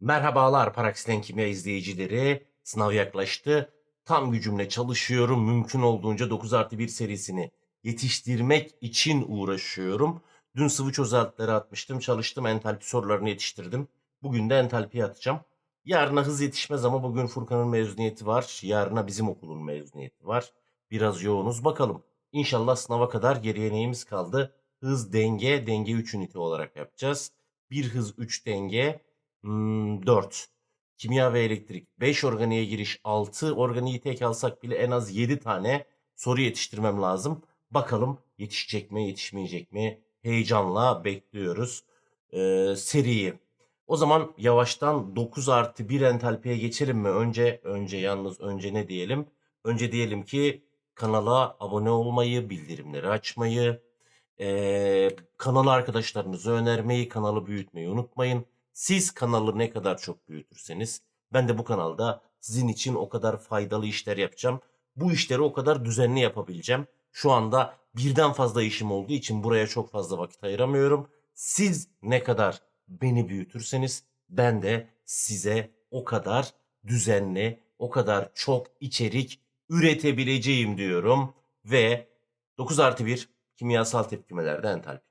Merhabalar Paraksiden Kimya izleyicileri. Sınav yaklaştı. Tam gücümle çalışıyorum. Mümkün olduğunca 9 artı 1 serisini yetiştirmek için uğraşıyorum. Dün sıvı çözeltileri atmıştım. Çalıştım. Entalpi sorularını yetiştirdim. Bugün de entalpi atacağım. Yarına hız yetişmez ama bugün Furkan'ın mezuniyeti var. Yarına bizim okulun mezuniyeti var. Biraz yoğunuz. Bakalım. İnşallah sınava kadar geriye neyimiz kaldı? Hız, denge, denge 3 ünite olarak yapacağız. 1 hız 3 denge, Hmm, 4. Kimya ve elektrik 5 organiğe giriş 6. Organiği tek alsak bile en az 7 tane soru yetiştirmem lazım. Bakalım yetişecek mi yetişmeyecek mi? Heyecanla bekliyoruz ee, seriyi. O zaman yavaştan 9 artı 1 entalpiye geçelim mi? Önce önce yalnız önce ne diyelim? Önce diyelim ki kanala abone olmayı, bildirimleri açmayı, ee, kanalı arkadaşlarınıza önermeyi, kanalı büyütmeyi unutmayın. Siz kanalı ne kadar çok büyütürseniz ben de bu kanalda sizin için o kadar faydalı işler yapacağım. Bu işleri o kadar düzenli yapabileceğim. Şu anda birden fazla işim olduğu için buraya çok fazla vakit ayıramıyorum. Siz ne kadar beni büyütürseniz ben de size o kadar düzenli, o kadar çok içerik üretebileceğim diyorum. Ve 9 artı 1 kimyasal tepkimelerde entalpi.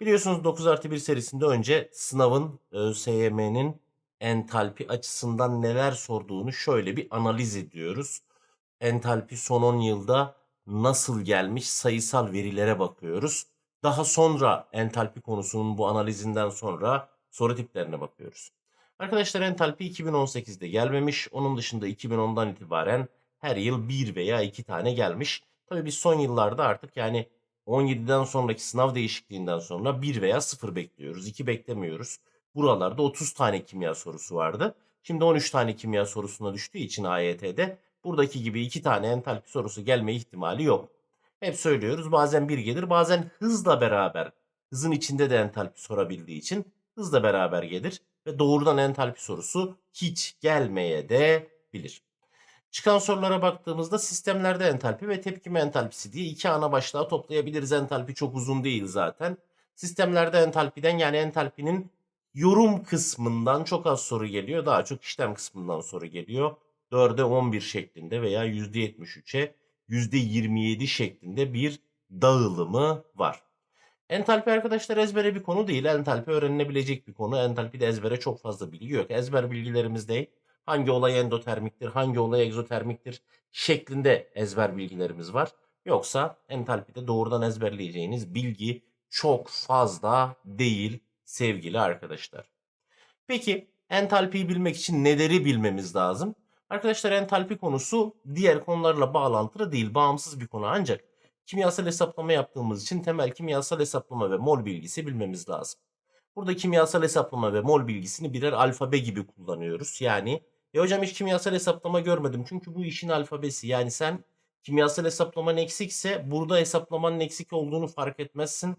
Biliyorsunuz 9 artı 1 serisinde önce sınavın ÖSYM'nin entalpi açısından neler sorduğunu şöyle bir analiz ediyoruz. Entalpi son 10 yılda nasıl gelmiş sayısal verilere bakıyoruz. Daha sonra entalpi konusunun bu analizinden sonra soru tiplerine bakıyoruz. Arkadaşlar entalpi 2018'de gelmemiş. Onun dışında 2010'dan itibaren her yıl bir veya iki tane gelmiş. Tabii biz son yıllarda artık yani 17'den sonraki sınav değişikliğinden sonra 1 veya 0 bekliyoruz. 2 beklemiyoruz. Buralarda 30 tane kimya sorusu vardı. Şimdi 13 tane kimya sorusuna düştüğü için AYT'de buradaki gibi 2 tane entalpi sorusu gelme ihtimali yok. Hep söylüyoruz bazen bir gelir bazen hızla beraber hızın içinde de entalpi sorabildiği için hızla beraber gelir ve doğrudan entalpi sorusu hiç gelmeye de bilir. Çıkan sorulara baktığımızda sistemlerde entalpi ve tepkime entalpisi diye iki ana başlığa toplayabiliriz. Entalpi çok uzun değil zaten. Sistemlerde entalpiden yani entalpinin yorum kısmından çok az soru geliyor. Daha çok işlem kısmından soru geliyor. 4'e 11 şeklinde veya %73'e %27 şeklinde bir dağılımı var. Entalpi arkadaşlar ezbere bir konu değil. Entalpi öğrenilebilecek bir konu. Entalpide ezbere çok fazla bilgi yok. Ezber bilgilerimiz değil hangi olay endotermiktir, hangi olay egzotermiktir şeklinde ezber bilgilerimiz var. Yoksa entalpide doğrudan ezberleyeceğiniz bilgi çok fazla değil sevgili arkadaşlar. Peki entalpiyi bilmek için neleri bilmemiz lazım? Arkadaşlar entalpi konusu diğer konularla bağlantılı değil, bağımsız bir konu ancak kimyasal hesaplama yaptığımız için temel kimyasal hesaplama ve mol bilgisi bilmemiz lazım. Burada kimyasal hesaplama ve mol bilgisini birer alfabe gibi kullanıyoruz. Yani ya hocam hiç kimyasal hesaplama görmedim. Çünkü bu işin alfabesi. Yani sen kimyasal hesaplaman eksikse burada hesaplamanın eksik olduğunu fark etmezsin.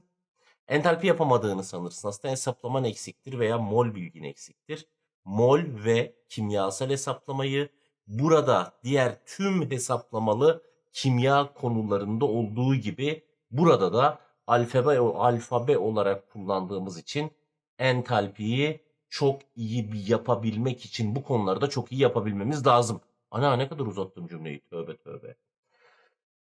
Entalpi yapamadığını sanırsın. Aslında hesaplaman eksiktir veya mol bilgin eksiktir. Mol ve kimyasal hesaplamayı burada diğer tüm hesaplamalı kimya konularında olduğu gibi burada da alfabe alfabe olarak kullandığımız için entalpiyi çok iyi bir yapabilmek için bu konularda çok iyi yapabilmemiz lazım. Ana ne kadar uzattım cümleyi. Tövbe tövbe.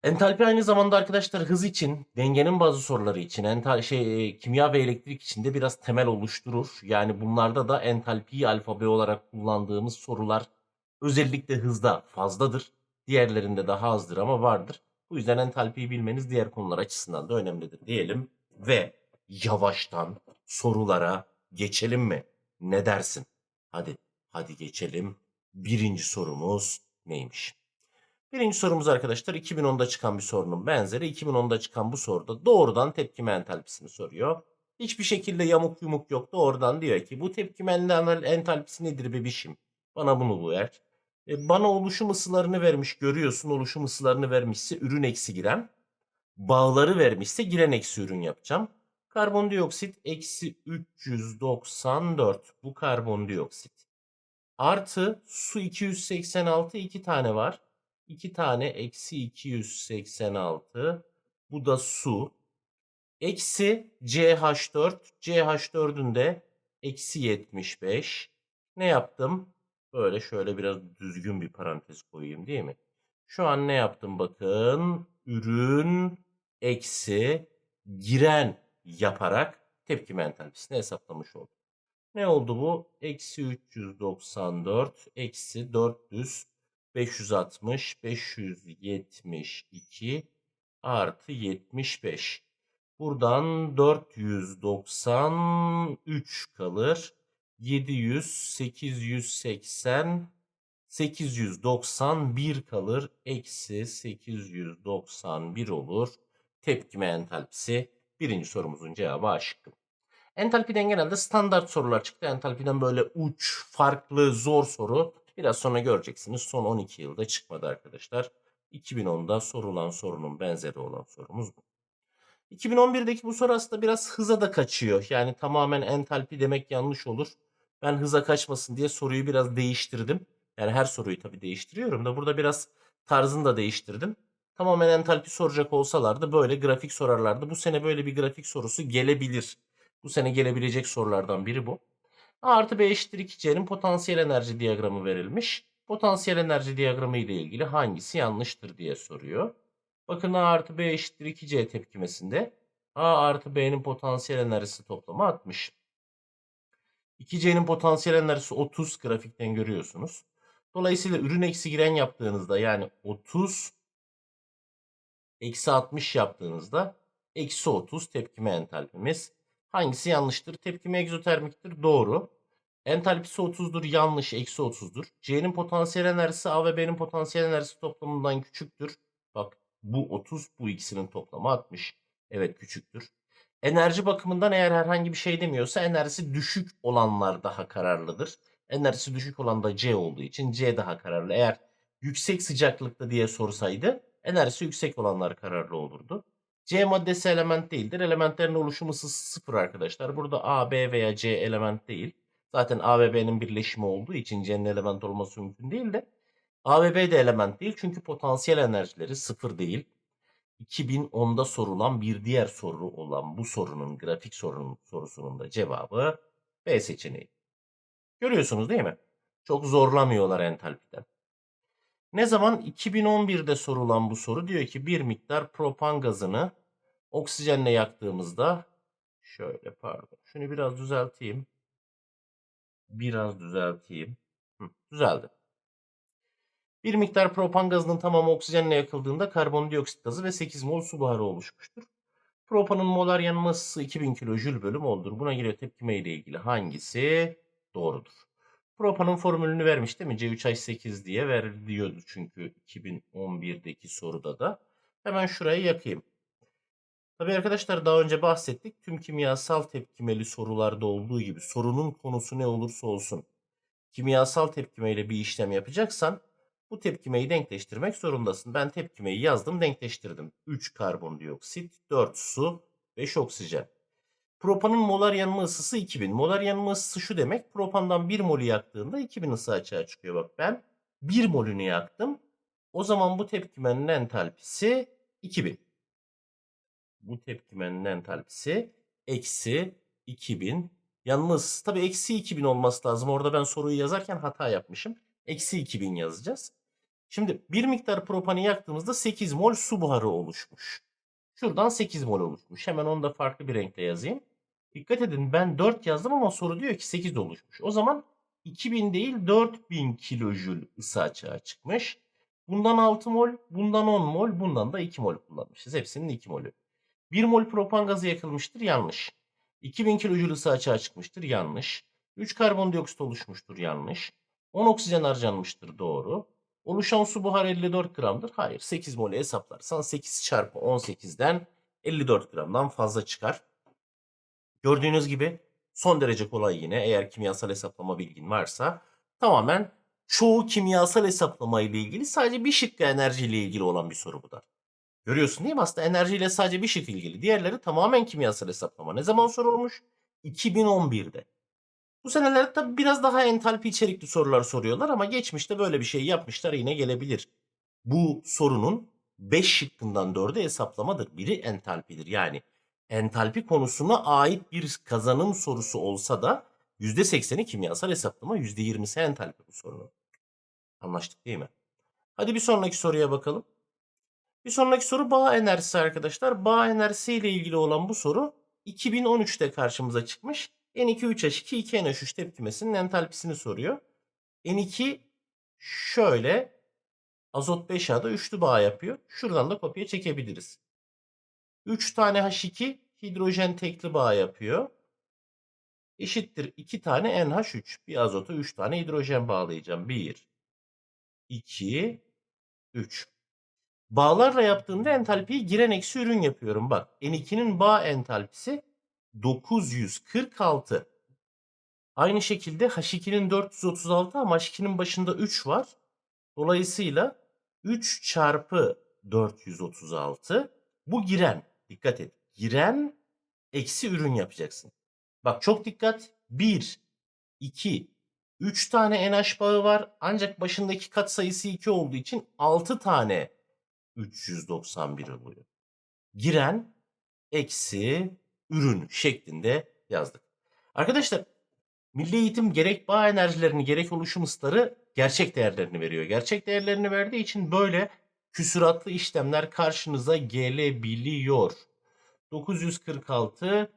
Entalpi aynı zamanda arkadaşlar hız için, dengenin bazı soruları için, ental şey e, kimya ve elektrik için de biraz temel oluşturur. Yani bunlarda da entalpiyi alfabe olarak kullandığımız sorular özellikle hızda fazladır. Diğerlerinde daha azdır ama vardır. Bu yüzden entalpiyi bilmeniz diğer konular açısından da önemlidir diyelim ve yavaştan sorulara geçelim mi? Ne dersin? Hadi, hadi geçelim. Birinci sorumuz neymiş? Birinci sorumuz arkadaşlar 2010'da çıkan bir sorunun benzeri. 2010'da çıkan bu soruda doğrudan tepkime entalpisini soruyor. Hiçbir şekilde yamuk yumuk yok. Doğrudan diyor ki bu tepkime entalpisi nedir bebişim? Bana bunu ver. E, bana oluşum ısılarını vermiş görüyorsun. Oluşum ısılarını vermişse ürün eksi giren. Bağları vermişse giren eksi ürün yapacağım. Karbondioksit eksi 394. Bu karbondioksit. Artı su 286 iki tane var. 2 tane eksi 286. Bu da su. Eksi CH4. CH4'ün de eksi 75. Ne yaptım? Böyle şöyle biraz düzgün bir parantez koyayım değil mi? Şu an ne yaptım bakın. Ürün eksi giren yaparak tepkime entalpisini hesaplamış oldum. Ne oldu bu? Eksi 394 eksi 400 560 572 artı 75. Buradan 493 kalır. 700 880 891 kalır. Eksi 891 olur. Tepkime entalpisi birinci sorumuzun cevabı A şıkkı. Entalpiden genelde standart sorular çıktı. Entalpiden böyle uç, farklı, zor soru biraz sonra göreceksiniz. Son 12 yılda çıkmadı arkadaşlar. 2010'da sorulan sorunun benzeri olan sorumuz bu. 2011'deki bu soru aslında biraz hıza da kaçıyor. Yani tamamen entalpi demek yanlış olur. Ben hıza kaçmasın diye soruyu biraz değiştirdim. Yani her soruyu tabii değiştiriyorum da burada biraz tarzını da değiştirdim. Tamamen entalpi soracak olsalardı böyle grafik sorarlardı. Bu sene böyle bir grafik sorusu gelebilir. Bu sene gelebilecek sorulardan biri bu. A artı B eşittir 2C'nin potansiyel enerji diyagramı verilmiş. Potansiyel enerji diyagramı ile ilgili hangisi yanlıştır diye soruyor. Bakın A artı B eşittir 2C tepkimesinde A artı B'nin potansiyel enerjisi toplamı 60. 2C'nin potansiyel enerjisi 30 grafikten görüyorsunuz. Dolayısıyla ürün eksi giren yaptığınızda yani 30 eksi 60 yaptığınızda eksi 30 tepkime entalpimiz. Hangisi yanlıştır? Tepkime egzotermiktir. Doğru. Entalpisi 30'dur. Yanlış. Eksi 30'dur. C'nin potansiyel enerjisi A ve B'nin potansiyel enerjisi toplamından küçüktür. Bak bu 30 bu ikisinin toplamı 60. Evet küçüktür. Enerji bakımından eğer herhangi bir şey demiyorsa enerjisi düşük olanlar daha kararlıdır. Enerjisi düşük olan da C olduğu için C daha kararlı. Eğer yüksek sıcaklıkta diye sorsaydı enerjisi yüksek olanlar kararlı olurdu. C maddesi element değildir. Elementlerin oluşum ısısı sıfır arkadaşlar. Burada A, B veya C element değil. Zaten A ve B'nin birleşimi olduğu için C'nin element olması mümkün değil de A ve B de element değil çünkü potansiyel enerjileri sıfır değil. 2010'da sorulan bir diğer soru olan bu sorunun grafik sorunun sorusunun da cevabı B seçeneği. Görüyorsunuz değil mi? Çok zorlamıyorlar entalpiden. Ne zaman 2011'de sorulan bu soru diyor ki bir miktar propan gazını oksijenle yaktığımızda şöyle pardon şunu biraz düzelteyim. Biraz düzelteyim. Hı, düzeldi. Bir miktar propan gazının tamamı oksijenle yakıldığında karbondioksit gazı ve 8 mol su buharı oluşmuştur. Propanın molar yanma ısısı 2000 kilojül bölü moldur. Buna göre tepkime ile ilgili hangisi doğrudur? Propanın formülünü vermiş değil mi? C3H8 diye veriliyordu çünkü 2011'deki soruda da. Hemen şurayı yakayım. Tabii arkadaşlar daha önce bahsettik. Tüm kimyasal tepkimeli sorularda olduğu gibi sorunun konusu ne olursa olsun kimyasal tepkimeyle bir işlem yapacaksan bu tepkimeyi denkleştirmek zorundasın. Ben tepkimeyi yazdım, denkleştirdim. 3 karbondioksit, 4 su, 5 oksijen. Propanın molar yanma ısısı 2000. Molar yanma ısısı şu demek. Propandan 1 molü yaktığında 2000 ısı açığa çıkıyor. Bak ben 1 molünü yaktım. O zaman bu tepkimenin entalpisi 2000. Bu tepkimenin entalpisi eksi 2000. Yanma ısısı tabii eksi 2000 olması lazım. Orada ben soruyu yazarken hata yapmışım. Eksi 2000 yazacağız. Şimdi bir miktar propanı yaktığımızda 8 mol su buharı oluşmuş. Şuradan 8 mol oluşmuş. Hemen onu da farklı bir renkle yazayım. Dikkat edin ben 4 yazdım ama soru diyor ki 8 oluşmuş. O zaman 2000 değil 4000 kilojül ısı açığa çıkmış. Bundan 6 mol, bundan 10 mol, bundan da 2 mol kullanmışız. Hepsinin 2 molü. 1 mol propan gazı yakılmıştır yanlış. 2000 kilojül ısı açığa çıkmıştır yanlış. 3 karbondioksit oluşmuştur yanlış. 10 oksijen harcanmıştır doğru. Oluşan su buharı 54 gramdır. Hayır 8 mol'e hesaplarsan 8 çarpı 18'den 54 gramdan fazla çıkar. Gördüğünüz gibi son derece kolay yine eğer kimyasal hesaplama bilgin varsa tamamen çoğu kimyasal hesaplama ile ilgili sadece bir şıkkı enerji ile ilgili olan bir soru bu da. Görüyorsun değil mi? Aslında enerjiyle sadece bir şık ilgili. Diğerleri tamamen kimyasal hesaplama. Ne zaman sorulmuş? 2011'de. Bu senelerde tabii biraz daha entalpi içerikli sorular soruyorlar ama geçmişte böyle bir şey yapmışlar yine gelebilir. Bu sorunun 5 şıkkından 4'ü hesaplamadır. Biri entalpidir. Yani entalpi konusuna ait bir kazanım sorusu olsa da %80'i kimyasal hesaplama, %20'si entalpi bu sorunun. Anlaştık değil mi? Hadi bir sonraki soruya bakalım. Bir sonraki soru bağ enerjisi arkadaşlar. Bağ enerjisi ile ilgili olan bu soru 2013'te karşımıza çıkmış. N2-3H2 2NH3 tepkimesinin entalpisini soruyor. N2 şöyle azot 5A'da üçlü bağ yapıyor. Şuradan da kopya çekebiliriz. 3 tane H2 hidrojen tekli bağ yapıyor. Eşittir 2 tane NH3. Bir azota 3 tane hidrojen bağlayacağım. 1, 2, 3. Bağlarla yaptığımda entalpiyi giren eksi ürün yapıyorum. Bak N2'nin bağ entalpisi 946. Aynı şekilde H2'nin 436 ama H2'nin başında 3 var. Dolayısıyla 3 çarpı 436 bu giren. Dikkat et. Giren eksi ürün yapacaksın. Bak çok dikkat. 1, 2, 3 tane NH bağı var. Ancak başındaki kat sayısı 2 olduğu için 6 tane 391 oluyor. Giren eksi ürün şeklinde yazdık. Arkadaşlar Milli Eğitim gerek bağ enerjilerini gerek oluşum ısıları gerçek değerlerini veriyor. Gerçek değerlerini verdiği için böyle küsuratlı işlemler karşınıza gelebiliyor. 946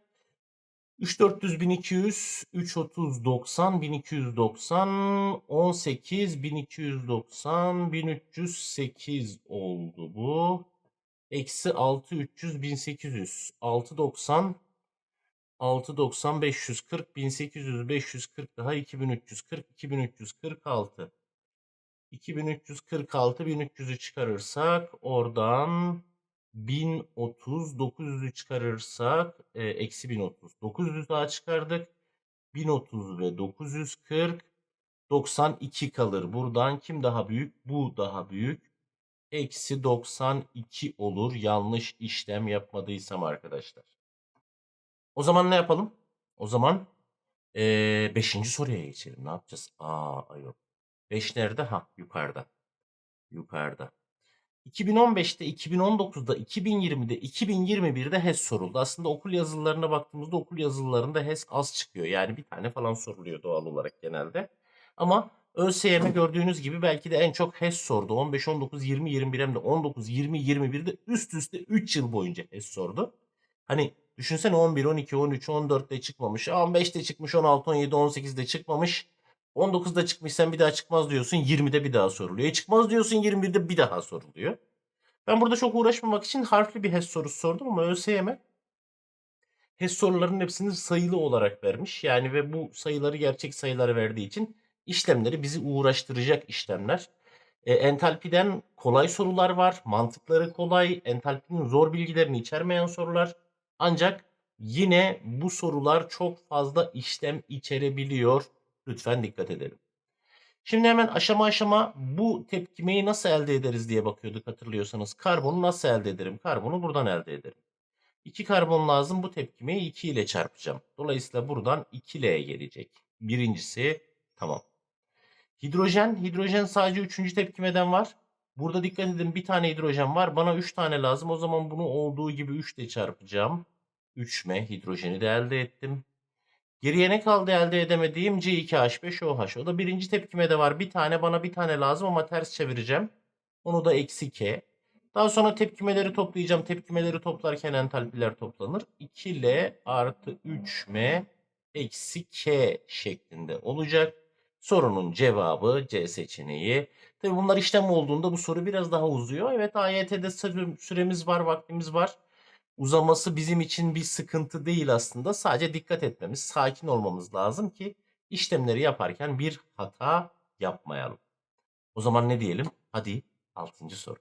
3400 1200 330 90 1290 18 1290 1308 oldu bu. Eksi 6 300 1800 690 690 540 1800 540 daha 2340 2346 2346 1300'ü çıkarırsak oradan 1030 900'ü çıkarırsak e, eksi 1030 900 daha çıkardık. 1030 ve 940 92 kalır. Buradan kim daha büyük? Bu daha büyük. Eksi 92 olur. Yanlış işlem yapmadıysam arkadaşlar. O zaman ne yapalım? O zaman 5. soruya geçelim. Ne yapacağız? Aa yok. 5 nerede? Ha yukarıda. Yukarıda 2015'te, 2019'da, 2020'de, 2021'de HES soruldu. Aslında okul yazılarına baktığımızda okul yazılarında HES az çıkıyor. Yani bir tane falan soruluyor doğal olarak genelde. Ama ÖSYM gördüğünüz gibi belki de en çok HES sordu. 15, 19, 20, 21 hem de 19, 20, 21'de üst üste 3 yıl boyunca HES sordu. Hani düşünsene 11, 12, 13, 14'te çıkmamış. 15'te çıkmış, 16, 17, 18'de çıkmamış. 19'da çıkmışsan bir daha çıkmaz diyorsun 20'de bir daha soruluyor. E çıkmaz diyorsun 21'de bir daha soruluyor. Ben burada çok uğraşmamak için harfli bir HES sorusu sordum ama ÖSYM HES sorularının hepsini sayılı olarak vermiş. Yani ve bu sayıları gerçek sayıları verdiği için işlemleri bizi uğraştıracak işlemler. E, entalpiden kolay sorular var. Mantıkları kolay. Entalpinin zor bilgilerini içermeyen sorular. Ancak yine bu sorular çok fazla işlem içerebiliyor. Lütfen dikkat edelim. Şimdi hemen aşama aşama bu tepkimeyi nasıl elde ederiz diye bakıyorduk hatırlıyorsanız. Karbonu nasıl elde ederim? Karbonu buradan elde ederim. 2 karbon lazım bu tepkimeyi 2 ile çarpacağım. Dolayısıyla buradan 2L gelecek. Birincisi tamam. Hidrojen. Hidrojen sadece 3. tepkimeden var. Burada dikkat edin bir tane hidrojen var. Bana 3 tane lazım. O zaman bunu olduğu gibi 3 ile çarpacağım. 3M hidrojeni de elde ettim. Geriye ne kaldı elde edemediğim C2H5OH. O da birinci tepkime var. Bir tane bana bir tane lazım ama ters çevireceğim. Onu da eksi K. Daha sonra tepkimeleri toplayacağım. Tepkimeleri toplarken entalpiler toplanır. 2L artı 3M eksi K şeklinde olacak. Sorunun cevabı C seçeneği. Tabi bunlar işlem olduğunda bu soru biraz daha uzuyor. Evet AYT'de süremiz var, vaktimiz var uzaması bizim için bir sıkıntı değil aslında. Sadece dikkat etmemiz, sakin olmamız lazım ki işlemleri yaparken bir hata yapmayalım. O zaman ne diyelim? Hadi 6. soru.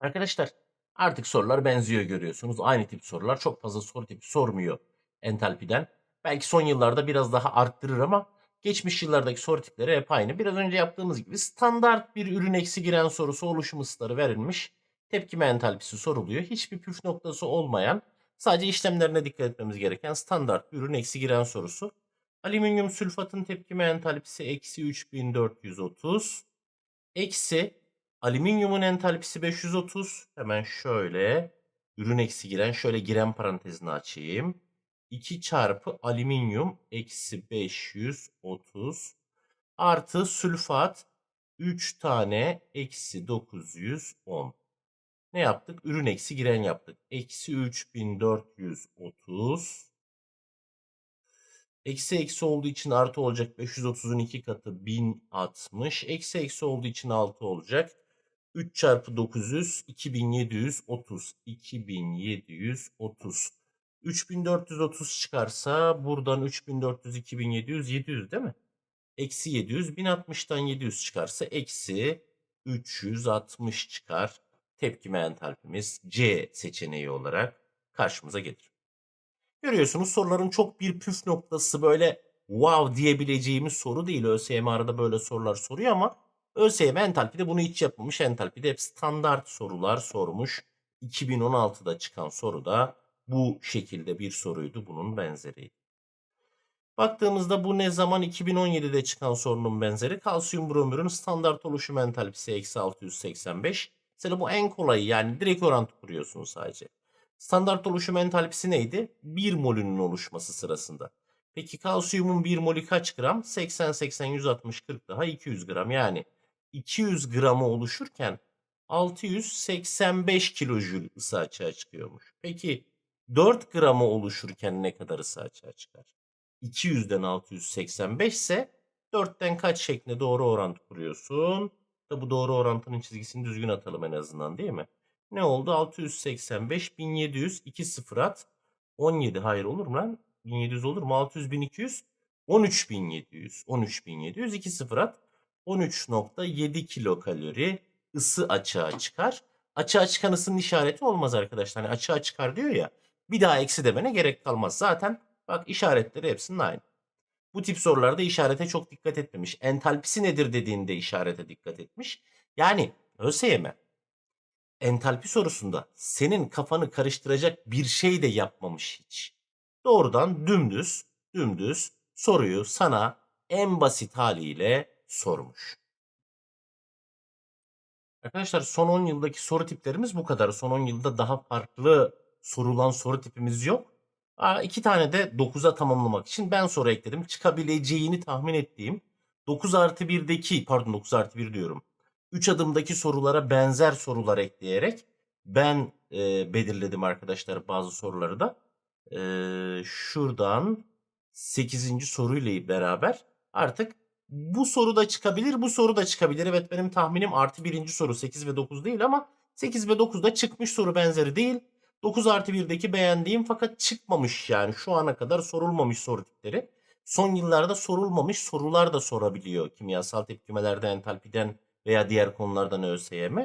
Arkadaşlar artık sorular benziyor görüyorsunuz. Aynı tip sorular çok fazla soru tipi sormuyor entalpiden. Belki son yıllarda biraz daha arttırır ama geçmiş yıllardaki soru tipleri hep aynı. Biraz önce yaptığımız gibi standart bir ürün eksi giren sorusu oluşum ısıları verilmiş tepkime entalpisi soruluyor. Hiçbir püf noktası olmayan sadece işlemlerine dikkat etmemiz gereken standart ürün eksi giren sorusu. Alüminyum sülfatın tepkime entalpisi eksi 3430. Eksi alüminyumun entalpisi 530. Hemen şöyle ürün eksi giren şöyle giren parantezini açayım. 2 çarpı alüminyum eksi 530 artı sülfat 3 tane eksi 910. Ne yaptık? Ürün eksi giren yaptık. Eksi 3430. Eksi eksi olduğu için artı olacak. 530'un 2 katı 1060. Eksi eksi olduğu için 6 olacak. 3 çarpı 900 2730. 2730. 3430 çıkarsa buradan 3400 2700 700 değil mi? Eksi 700 1060'tan 700 çıkarsa eksi 360 çıkar. Tepkime entalpimiz C seçeneği olarak karşımıza gelir. Görüyorsunuz soruların çok bir püf noktası böyle wow diyebileceğimiz soru değil. ÖSYM arada böyle sorular soruyor ama ÖSYM entalpide bunu hiç yapmamış. Entalpide hep standart sorular sormuş. 2016'da çıkan soru da bu şekilde bir soruydu. Bunun benzeri. Baktığımızda bu ne zaman 2017'de çıkan sorunun benzeri. Kalsiyum bromürün standart oluşum entalpisi eksi 685. Mesela bu en kolayı yani direkt orantı kuruyorsunuz sadece. Standart oluşum entalpisi neydi? 1 molünün oluşması sırasında. Peki kalsiyumun 1 molü kaç gram? 80, 80, 160, 40 daha 200 gram. Yani 200 gramı oluşurken 685 kilojül ısı açığa çıkıyormuş. Peki 4 gramı oluşurken ne kadar ısı açığa çıkar? 200'den 685 ise 4'ten kaç şeklinde doğru orantı kuruyorsun. Da bu doğru orantının çizgisini düzgün atalım en azından değil mi? Ne oldu? 685, 1700, 2 sıfır at. 17 hayır olur mu lan? 1700 olur mu? 600, 1200, 13700, 13700, 2 sıfır at. 13.7 kilokalori ısı açığa çıkar. Açığa çıkan ısının işareti olmaz arkadaşlar. Hani açığa çıkar diyor ya. Bir daha eksi demene gerek kalmaz. Zaten bak işaretleri hepsinin aynı. Bu tip sorularda işarete çok dikkat etmemiş. Entalpisi nedir dediğinde işarete dikkat etmiş. Yani ÖSYM entalpi sorusunda senin kafanı karıştıracak bir şey de yapmamış hiç. Doğrudan dümdüz, dümdüz soruyu sana en basit haliyle sormuş. Arkadaşlar son 10 yıldaki soru tiplerimiz bu kadar. Son 10 yılda daha farklı sorulan soru tipimiz yok. Aa, iki tane de 9'a tamamlamak için ben soru ekledim. Çıkabileceğini tahmin ettiğim 9 artı 1'deki pardon 9 artı 1 diyorum. 3 adımdaki sorulara benzer sorular ekleyerek ben e, belirledim arkadaşlar bazı soruları da. E, şuradan 8. soruyla beraber artık bu soru da çıkabilir, bu soru da çıkabilir. Evet benim tahminim artı birinci soru 8 ve 9 değil ama 8 ve 9'da çıkmış soru benzeri değil. 9 artı 1'deki beğendiğim fakat çıkmamış yani şu ana kadar sorulmamış soru tipleri. Son yıllarda sorulmamış sorular da sorabiliyor kimyasal tepkimelerde entalpiden veya diğer konulardan ÖSYM.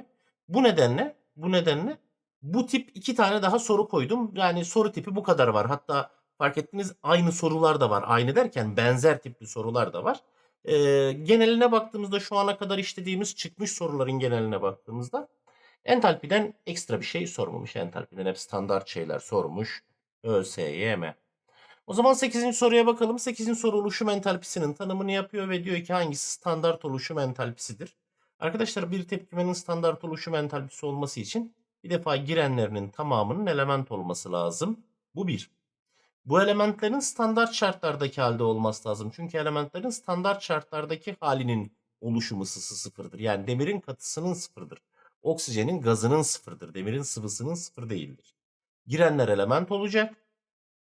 Bu nedenle bu nedenle bu tip iki tane daha soru koydum. Yani soru tipi bu kadar var. Hatta fark ettiniz aynı sorular da var. Aynı derken benzer tipli sorular da var. Ee, geneline baktığımızda şu ana kadar işlediğimiz çıkmış soruların geneline baktığımızda entalpiden ekstra bir şey sormamış. Entalpiden hep standart şeyler sormuş. ÖSYM. O zaman 8. soruya bakalım. 8. soru oluşum entalpisinin tanımını yapıyor ve diyor ki hangisi standart oluşum entalpisidir? Arkadaşlar bir tepkimenin standart oluşum entalpisi olması için bir defa girenlerinin tamamının element olması lazım. Bu bir. Bu elementlerin standart şartlardaki halde olması lazım. Çünkü elementlerin standart şartlardaki halinin oluşum ısısı sıfırdır. Yani demirin katısının sıfırdır. Oksijenin gazının sıfırdır. Demirin sıvısının sıfır değildir. Girenler element olacak.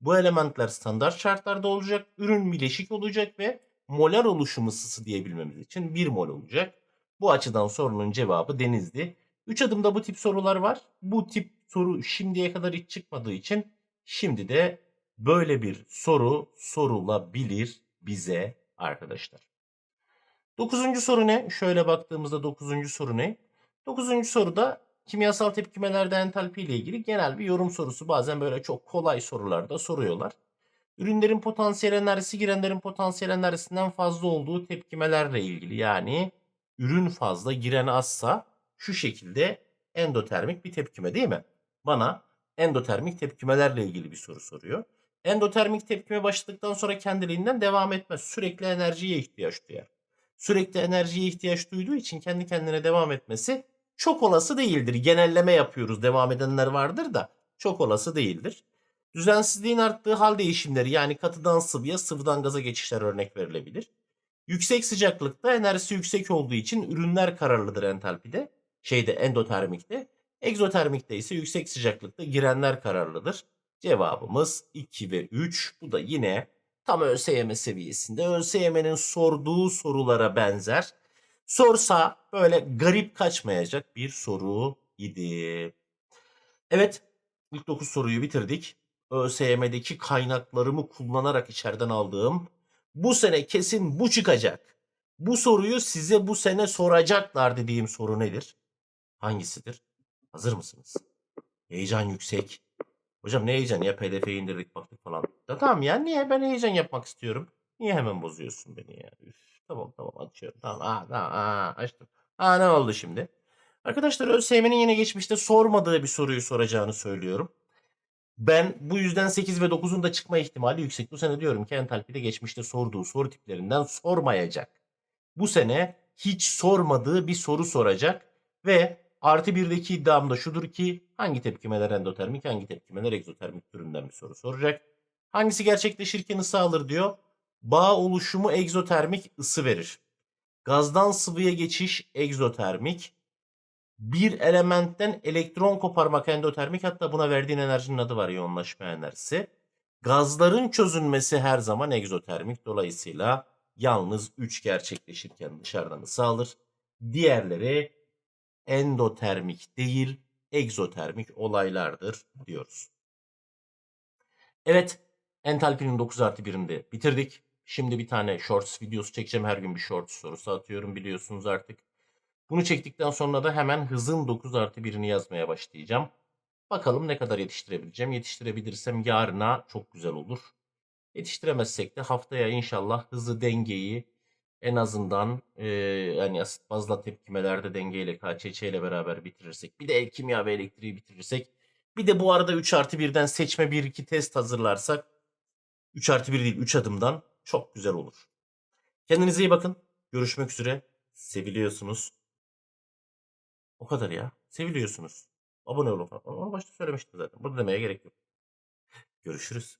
Bu elementler standart şartlarda olacak. Ürün bileşik olacak ve molar oluşum ısısı diyebilmemiz için 1 mol olacak. Bu açıdan sorunun cevabı denizdi. 3 adımda bu tip sorular var. Bu tip soru şimdiye kadar hiç çıkmadığı için şimdi de böyle bir soru sorulabilir bize arkadaşlar. Dokuzuncu soru ne? Şöyle baktığımızda dokuzuncu soru ne? Dokuzuncu soruda kimyasal tepkimelerde entalpi ile ilgili genel bir yorum sorusu. Bazen böyle çok kolay sorularda soruyorlar. Ürünlerin potansiyel enerjisi girenlerin potansiyel enerjisinden fazla olduğu tepkimelerle ilgili. Yani ürün fazla giren azsa şu şekilde endotermik bir tepkime değil mi? Bana endotermik tepkimelerle ilgili bir soru soruyor. Endotermik tepkime başladıktan sonra kendiliğinden devam etmez. Sürekli enerjiye ihtiyaç duyar. Sürekli enerjiye ihtiyaç duyduğu için kendi kendine devam etmesi çok olası değildir. Genelleme yapıyoruz. Devam edenler vardır da çok olası değildir. Düzensizliğin arttığı hal değişimleri yani katıdan sıvıya, sıvıdan gaza geçişler örnek verilebilir. Yüksek sıcaklıkta enerjisi yüksek olduğu için ürünler kararlıdır entalpide. Şeyde endotermikte. Egzotermikte ise yüksek sıcaklıkta girenler kararlıdır. Cevabımız 2 ve 3. Bu da yine tam ÖSYM seviyesinde. ÖSYM'nin sorduğu sorulara benzer. Sorsa böyle garip kaçmayacak bir soru idi. Evet, ilk 9 soruyu bitirdik. ÖSYM'deki kaynaklarımı kullanarak içeriden aldığım bu sene kesin bu çıkacak. Bu soruyu size bu sene soracaklar dediğim soru nedir? Hangisidir? Hazır mısınız? Heyecan yüksek. Hocam ne heyecan ya PDF'yi indirdik baktık falan. Ya tamam ya niye ben heyecan yapmak istiyorum. Niye hemen bozuyorsun beni ya? Üf, tamam tamam açıyorum. Tamam aa, tamam, aa, açtım. Aa ne oldu şimdi? Arkadaşlar ÖSYM'nin yine geçmişte sormadığı bir soruyu soracağını söylüyorum. Ben bu yüzden 8 ve 9'un da çıkma ihtimali yüksek. Bu sene diyorum ki entalpide geçmişte sorduğu soru tiplerinden sormayacak. Bu sene hiç sormadığı bir soru soracak ve artı birdeki iddiam da şudur ki hangi tepkimeler endotermik hangi tepkimeler egzotermik türünden bir soru soracak. Hangisi gerçekleşirken ısı alır diyor. Bağ oluşumu egzotermik ısı verir. Gazdan sıvıya geçiş egzotermik. Bir elementten elektron koparmak endotermik hatta buna verdiğin enerjinin adı var yoğunlaşma enerjisi. Gazların çözünmesi her zaman egzotermik. Dolayısıyla yalnız 3 gerçekleşirken dışarıdan ısı alır. Diğerleri endotermik değil egzotermik olaylardır diyoruz. Evet entalpinin 9 artı 1'ini de bitirdik. Şimdi bir tane shorts videosu çekeceğim. Her gün bir shorts sorusu atıyorum biliyorsunuz artık. Bunu çektikten sonra da hemen hızın 9 artı 1'ini yazmaya başlayacağım. Bakalım ne kadar yetiştirebileceğim. Yetiştirebilirsem yarına çok güzel olur. Yetiştiremezsek de haftaya inşallah hızı dengeyi en azından e, yani asit bazla tepkimelerde dengeyle KÇÇ ile beraber bitirirsek. Bir de el kimya ve elektriği bitirirsek. Bir de bu arada 3 artı 1'den seçme 1-2 test hazırlarsak 3 artı 1 değil 3 adımdan çok güzel olur. Kendinize iyi bakın. Görüşmek üzere. Seviliyorsunuz. O kadar ya. Seviliyorsunuz. Abone olun falan. Onu başta söylemiştim zaten. Burada demeye gerek yok. Görüşürüz.